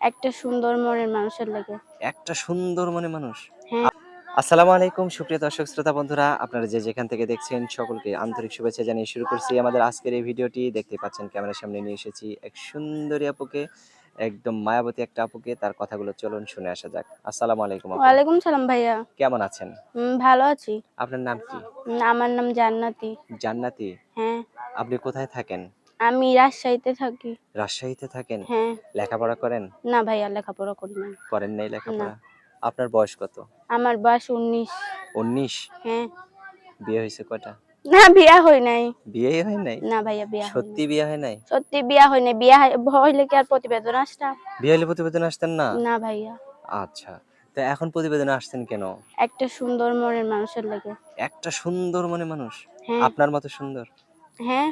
একটা সুন্দর মনের মানুষের লাগে। একটা সুন্দর মনে মানুষ। হ্যাঁ। আসসালামু আলাইকুম সুপ্রিয় দর্শক শ্রোতা বন্ধুরা আপনারা যে যেখান থেকে দেখছেন সকলকে আন্তরিক শুভেচ্ছা জানিয়ে শুরু করছি। আমাদের আজকের এই ভিডিওটি দেখতে পাচ্ছেন ক্যামেরার সামনে নিয়ে এসেছি এক সুন্দরী আপুকে একদম মায়াবতী একটা আপুকে। তার কথাগুলো চলুন শুনে আসা যাক। আসসালামু আলাইকুম আপু। ওয়ালাইকুম সালাম ভাইয়া। কেমন আছেন? ভালো আছি। আপনার নাম কি? উম, আমার নাম জান্নাতি। জান্নাতি? হ্যাঁ। আপনি কোথায় থাকেন? আমি রাজশাহীতে থাকি। রাজশাহীতে থাকেন? হ্যাঁ। লেখাপড়া করেন? না ভাইয়া লেখাপড়া করি না। করেন নাই লেখাপড়া? আপনার বয়স কত? আমার বয়স উনিশ। উনিশ? হ্যাঁ। বিয়ে হয়েছে কয়টা? না বিয়া হয় নাই। বিয়ে হয় নাই? না ভাইয়া বিয়া সত্যি বিয়ে হয় নাই। সত্যি বিয়া হয় নাই। বিয়া হইলে কি আর প্রতিবেদন আসতাম? বিয়ে হলে প্রতিবেদন আসতেন না? না ভাইয়া। আচ্ছা। তো এখন প্রতিবেদনে আসছেন কেন? একটা সুন্দর মনের মানুষের লাগে। একটা সুন্দর মনে মানুষ? হ্যাঁ। আপনার মতো সুন্দর? হ্যাঁ।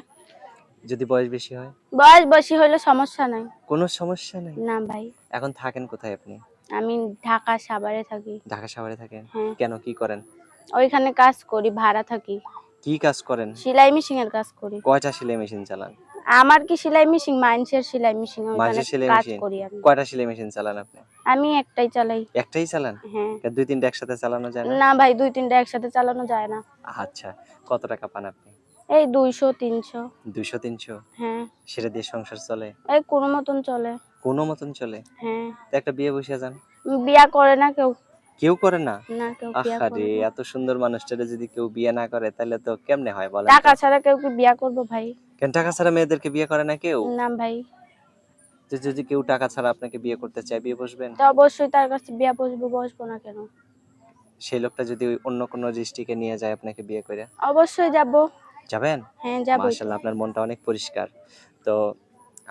যদি বয়স বেশি হয়? বয়স বেশি হইলে সমস্যা নাই। কোনো সমস্যা নেই? না ভাই। এখন থাকেন কোথায় আপনি? আমি ঢাকা সাভারে থাকি। ঢাকা শহরে থাকেন? হ্যাঁ। কেন কি করেন? ওইখানে কাজ করি ভাড়া থাকি। কি কাজ করেন? সেলাই মেশিন এর কাজ করি। কয়টা সেলাই মেশিন চালান? আমার কি সেলাই মেশিন মাইন্সের সেলাই মেশিন সেলাই কাজ করি আমি। কয়টা সেলাই মেশিন চালান আপনি? আমি একটাই চালাই। একটাই চালান? হ্যাঁ। দুই তিনটা একসাথে চালানো যায় না? না ভাই দুই তিনটা একসাথে চালানো যায় না। আচ্ছা কত টাকা পান আপনি? এই দুইশো তিনশো। দুইশো তিনশো? হ্যাঁ। সেটা দিয়ে সংসার চলে? এই কোনো মতন চলে। কোনো মতন চলে? হ্যাঁ। তো একটা বিয়ে বসে যান। বিয়া করে না কেউ। কেউ করে না? না কেউ বিয়া করে না। এত সুন্দর মানুষটারে যদি কেউ বিয়ে না করে তাহলে তো কেমনে হয় বলেন টাকা ছাড়া কেউ কি বিয়া করব ভাই? কেন টাকা ছাড়া মেয়েদেরকে বিয়ে করে না কেউ? না ভাই। তো যদি কেউ টাকা ছাড়া আপনাকে বিয়ে করতে চায় বিয়ে বসবেন? তো অবশ্যই তার কাছে বিয়া বসবো বসবো না কেন? সেই লোকটা যদি অন্য কোনো দৃষ্টিকে নিয়ে যায় আপনাকে বিয়ে করে অবশ্যই যাব। যাবেন? হ্যাঁ যাব মাশাআল্লাহ আপনার মনটা অনেক পরিষ্কার। তো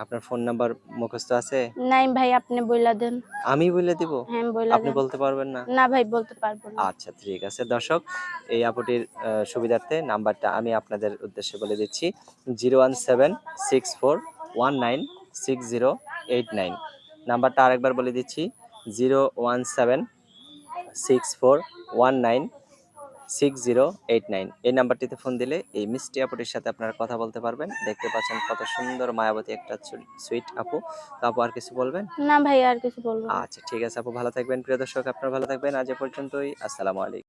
আপনার ফোন নাম্বার মুখস্থ আছে? নাই ভাই আপনি বইলা দেন। আমি বলে দিব? হ্যাঁ বইলা আপনি বলতে পারবেন না? না ভাই বলতে পারব না। আচ্ছা ঠিক আছে। দর্শক এই আপুটির সুবিধার্থে নাম্বারটা আমি আপনাদের উদ্দেশ্যে বলে দিচ্ছি। Zero one seven six four one nine six zero eight nine. নাম্বারটা আরেকবার বলে দিচ্ছি zero one seven six four one nine six zero eight nine এই নাম্বারটিতে ফোন দিলে এই মিষ্টি আপুটির সাথে আপনারা কথা বলতে পারবেন। দেখতে পাচ্ছেন কত সুন্দর মায়াবতী একটা সুইট আপু। তো আপু আর কিছু বলবেন? না ভাই আর কিছু বলব আচ্ছা ঠিক আছে আপু ভালো থাকবেন। প্রিয় দর্শক আপনারা ভালো থাকবেন। আজ এ পর্যন্তই। আসসালামু আলাইকুম।